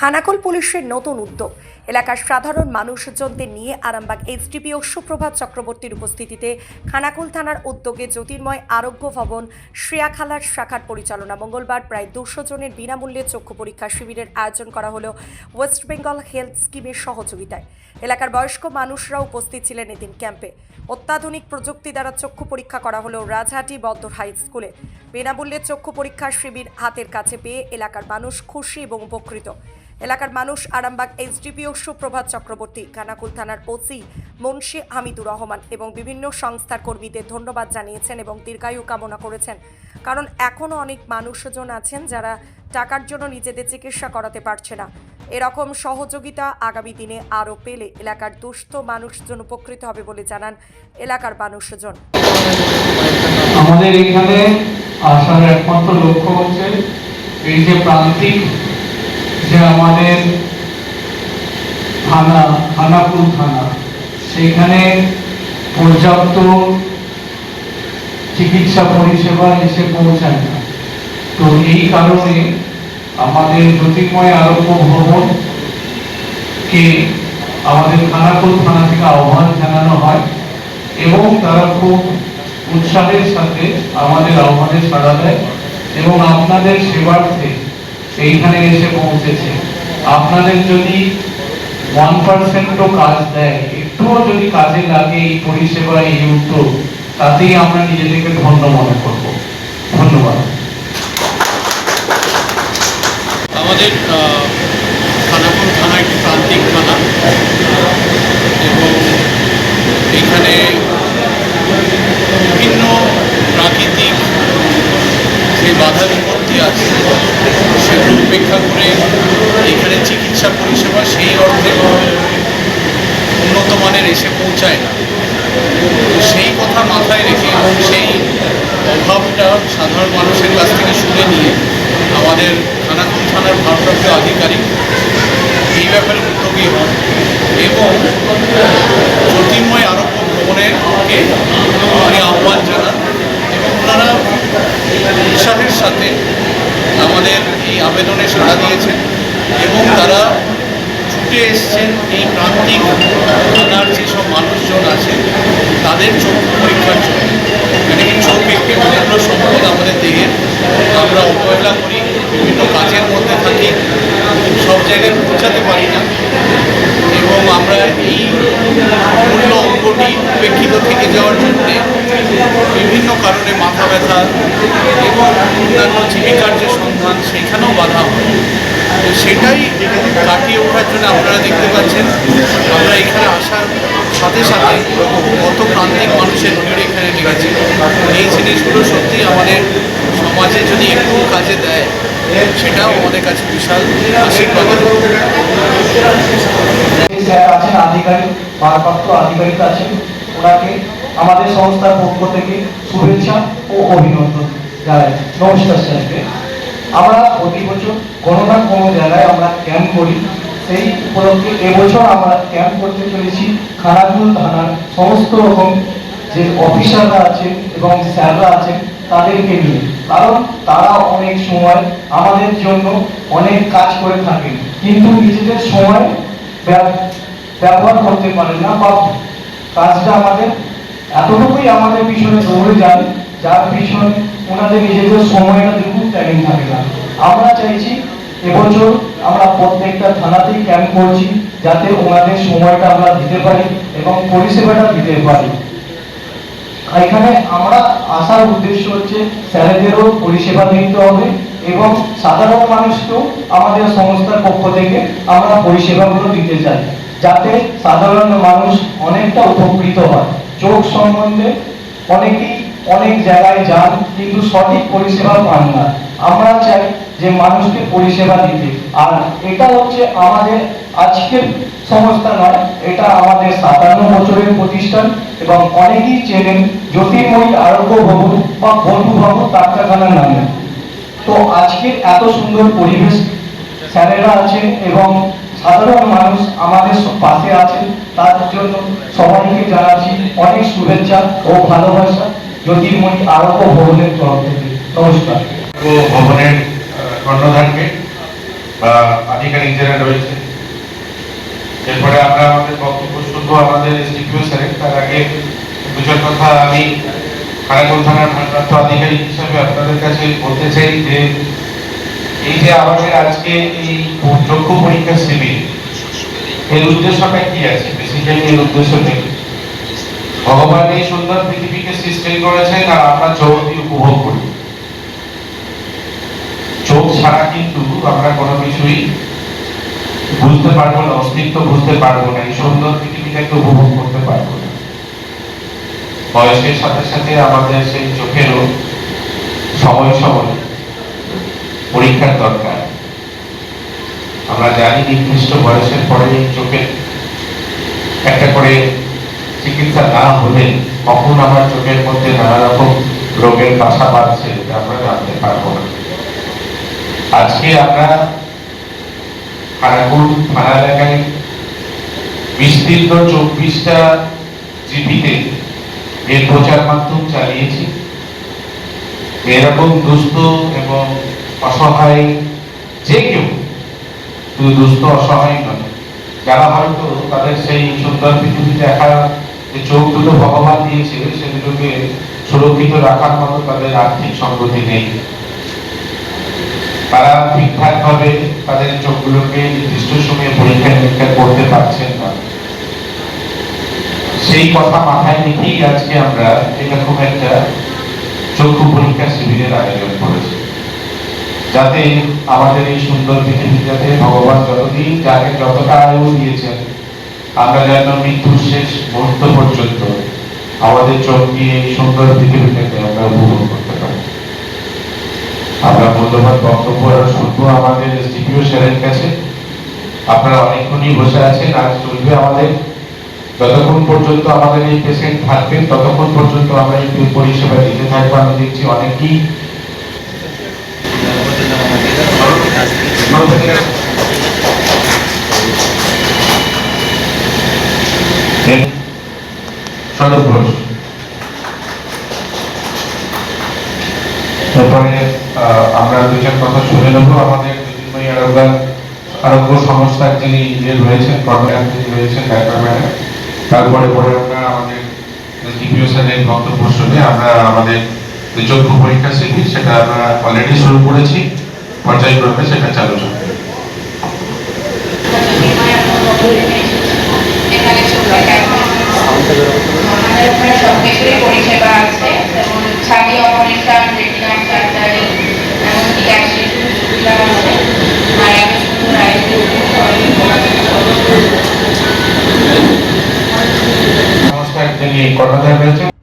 খানাকুল পুলিশের নতুন উদ্যোগ। এলাকার সাধারণ মানুষজনদের নিয়ে আরামবাগ এসডিপিও সুপ্রভাত চক্রবর্তীর উপস্থিতিতে খানাকুল থানার উদ্যোগে জ্যোতির্ময় আরোগ্য ভবন, শ্রেয়াখালার শাখার পরিচালনা মঙ্গলবার প্রায় দুশো জনের বিনামূল্যে চক্ষু পরীক্ষা শিবিরের আয়োজন করা হলো ওয়েস্ট বেঙ্গল হেলথ স্কিমের সহযোগিতায়। এলাকার বয়স্ক মানুষরা উপস্থিত ছিলেন এদিন ক্যাম্পে। অত্যাধুনিক প্রযুক্তি দ্বারা চক্ষু পরীক্ষা করা হলো রাজহাটি বদ্দর হাই স্কুলে। বিনামূল্যে চক্ষু পরীক্ষার শিবির হাতের কাছে পেয়ে এলাকার মানুষ খুশি এবং উপকৃত। এলাকার মানুষ আরামবাগ এসডিপিও সুপ্রভাত চক্রবর্তী, কানাকুল থানার ওসি মুন্সি হামিদুর রহমান এবং বিভিন্ন সংস্থার কর্মীদের ধন্যবাদ জানিয়েছেন এবং দীর্ঘায়ু কামনা করেছেন। কারণ এখনও অনেক মানুষজন আছেন যারা টাকার জন্য নিজেদের চিকিৎসা করাতে পারছে না। এরকম সহযোগিতা আগামী দিনে আরও পেলে এলাকার দুস্থ মানুষজন উপকৃত হবে বলে জানান এলাকার মানুষজন। আমাদের এখানে আসার একমাত্র লক্ষ্য হচ্ছে, এই যে প্রান্তিক যে আমাদের থানা খানাকুল থানা, সেখানে পর্যাপ্ত চিকিৎসা পরিষেবা এসে পৌঁছায় না। তো এই কারণে আমাদের জ্যোতির্ময় আরোগ্য ভবন কে আমাদের খানাকুল থানা থেকে আহ্বান জানানো হয় এবং তারা খুব উৎসাহের সাথে আমাদের আহ্বানে সাড়া দেয় এবং আপনাদের সেবার্থে এইখানে এসে পৌঁছেছে। আপনাদের যদি ওয়ান পার্সেন্টও কাজ দেয়, একটুও যদি কাজে লাগে এই পরিষেবা, এই উদ্যোগ, তাতেই আমরা নিজেদেরকে ধন্য মনে করব। ধন্যবাদ। আমাদের খানাকুল থানা একটি প্রান্তিক থানা এবং এখানে বিভিন্ন প্রাকৃতিক যে বাধা বিপত্তি আছে সেগুলো উপেক্ষা করে এখানে চিকিৎসা পরিষেবা সেই অর্থে উন্নত মানের এসে পৌঁছায় না। তো সেই কথা মাথায় রেখে এবং সেই অভাবটা সাধারণ মানুষের কাছ থেকে শুনে নিয়ে আমাদের খানাকুল থানার ভারপ্রাপ্ত আধিকারিক এই ব্যাপারে উদ্যোগী হন এবং জ্যোতির্ময় আরোগ্য ভবনেরকে উনি আহ্বান জানান এবং ওনারা উৎসাহের সাথে আমাদের এই আবেদনে সাড়া দিয়েছেন এবং তারা ছুটে এসছেন এই প্রান্তিক থানার যেসব মানুষজন আছে তাদের চোখ পরীক্ষার জন্য। মানে কি চোখ একটি অমূল্য সম্পদ আমাদের দেহের আমরা অবহেলা করি, বিভিন্ন কাজের মধ্যে থাকি, সব জায়গায় পৌঁছাতে পারি না। এবং আমরা এই মূল্য অঙ্গটি উপেক্ষিত থেকে যাওয়ার জন্যে বিভিন্ন কারণে মাথা ব্যথা এবং অন্যান্য জীবিকার যে সন্ধান, সেখানেও বাধা হয়। সেটাই কাটিয়ে ওঠার জন্য আপনারা দেখতে পাচ্ছেন। আমরা এখানে আসার সাথে সাথে কত প্রান্তিক মানুষের ভিড় এখানে লেগেছে এই জিনিসগুলো সত্যি আমাদের সমাজে যদি একটু কাজে দেয়, সেটাও আমাদের কাছে বিশাল আশীর্বাদ। আছেন, আধিকারিক, ভারপ্রাপ্ত আধিকারিক আছেন, ওনাকে আমাদের সংস্থার পক্ষ থেকে শুভেচ্ছা ও অভিনন্দন জানাই। নমস্কার স্যারকে। আমরা প্রতি বছর কোনো না কোনো জায়গায় আমরা ক্যাম্প করি। সেই উপলক্ষে এবছর আমরা ক্যাম্প করতে চলেছি খানাকুল থানার সমস্ত রকম যে অফিসাররা আছেন এবং স্যাররা আছেন তাদেরকে নিয়ে। কারণ তারা অনেক সময় আমাদের জন্য অনেক কাজ করে থাকেন। কিন্তু নিজেদের সময় ব্যব- ব্যবহার করতে পারেন না বা কাজটা আমাদের, এতটুকুই আমাদের পিছনে দৌড়ে যান যার পিছনে ওনাদের নিজেদের সময়টা দেখুন টাইম থাকে না। আমরা চাইছি এবছর আমরা প্রত্যেকটা থানাতেই ক্যাম্প করছি যাতে ওনাদের সময়টা আমরা দিতে পারি এবং পরিষেবাটা দিতে পারি। এখানে আমরা আসার উদ্দেশ্য হচ্ছে স্যারেদেরও পরিষেবা দিতে হবে এবং সাধারণ মানুষকেও আমাদের সংস্থার পক্ষ থেকে আমরা পরিষেবাগুলো দিতে চাই যাতে সাধারণ মানুষ অনেকটা উপকৃত হয়। চোখ সম্বন্ধে অনেকেই অনেক জায়গায় যান কিন্তু সঠিক পরিষেবা পান না। আমরা চাই যে মানুষকে পরিষেবা দিতে। আর এটা হচ্ছে আমাদের আজকের সংস্থা নয়, এটা আমাদের সাতান্ন বছরের প্রতিষ্ঠান এবং অনেকেই চেনেন জ্যোতির্ময়ী আরোগ্য ভবন বা বন্ধু ভবন ডাক্তারখানার নামে। তো আজকের এত সুন্দর পরিবেশ, স্যারেরা আছেন এবং সাধারণ মানুষ আমাদের পাশে আছেন, তার জন্য সবাইকে জানাচ্ছি অনেক শুভেচ্ছা ও ভালোবাসা জ্যোতির্ময়ী আরোগ্য ভবনের তরফ থেকে। নমস্কার। ভবনের কর্ণধারকে বা আধিকারিক রয়েছে। এরপরে আমরা আমাদের বক্তব্য শুনব আমাদের এসডিপিও স্যারের তার আগে দুজন কথা আমি খানাকুল থানার ভারপ্রাপ্ত আধিকারিক হিসাবে আপনাদের কাছে বলতে চাই যে, এই যে আমাদের আজকে এই চক্ষু পরীক্ষা শিবির, এর উদ্দেশ্যটা কি আছে? বেসিক্যালি এর উদ্দেশ্য নেই ভগবান এই সুন্দর পৃথিবীকে সৃষ্টি করেছেন আর আমরা দিয়ে উপভোগ করি। ছাড়া কিন্তু আমরা কোনো কিছুই বুঝতে পারব না, অস্তিত্ব বুঝতে পারব না, এই সুন্দর পৃথিবীটাকে উপভোগ করতে পারব না। বয়সের সাথে সাথে আমাদের সেই চোখেরও সময় সময় পরীক্ষার দরকার। আমরা জানি নির্দিষ্ট বয়সের পরে চোখের একটা করে চিকিৎসা না হলে কখন আমার চোখের মধ্যে নানা রকম রোগের বাসা এটা আমরা জানতে পারব না। আজকে আমরা খানাকুল থানা এলাকায় বিস্তীর্ণ চব্বিশটা জিপিতে এর প্রচার মাধ্যম চালিয়েছি। এরকম দুস্থ এবং অসহায় যে কেউ শুধু দুস্থ, অসহায় নয়, যারা হয়তো তাদের সেই সুন্দর পৃথিবী দেখার যে চোখ দুটো ভগবান দিয়েছে, সেগুলোকে সুরক্ষিত রাখার মতো তাদের আর্থিক সংগতি নেই। তারা ঠিকঠাক ভাবে তাদের চোখগুলোকে নির্দিষ্ট সময়ে পরীক্ষা নিরীক্ষা করতে পারছেন না। সেই কথা মাথায় রেখেই আজকে আমরা এরকম একটা চক্ষু পরীক্ষা শিবিরের আয়োজন করেছি। যাতে আমাদের এই সুন্দর পৃথিবী যাতে ভগবান যতদিন যাকে যতটা আয়ু দিয়েছেন, আমরা যেন মৃত্যুর শেষ মুহূর্ত পর্যন্ত আমাদের চোখ দিয়ে এই সুন্দর পৃথিবীটাকে আমরা উপভোগ পারি আমরা মূল্যবান বক্তব্য আরও শুনব আমাদের এসডিপিও স্যারের কাছে। আপনারা অনেকক্ষণই বসে আছেন আজ চলবে আমাদের। যতক্ষণ পর্যন্ত আমাদের এই পেশেন্ট থাকবেন ততক্ষণ পর্যন্ত আমরা এই পরিষেবা দিতে থাকব। আমি দেখছি অনেকেই। সদর ঘোষ। এরপরে আহ, আমরা দুজন কথা শুনে নেব। আমাদের দুজনই আরোগ্য আরোগ্য সংস্থার যিনি ইয়ে রয়েছেন কর্মকার যিনি রয়েছেন তারপরে পরে আমরা আমাদের ডিপিও স্যারের বক্তব্য শুনে আমরা আমাদের যে পরীক্ষা শিখি সেটা আমরা অলরেডি শুরু করেছি। পর্যায়ক্রমে সেটা চালু হবে এখানে চোখের আমাদের ওখানে সব কিছুরই পরিষেবা আছে যেমন ছানি অপারেশন রেটিনাল সার্জারি এমনকি গ্যাসের সুবিধা আছে আর এত সুন্দর আইসিইউ যিনি কর্মচারী রয়েছেন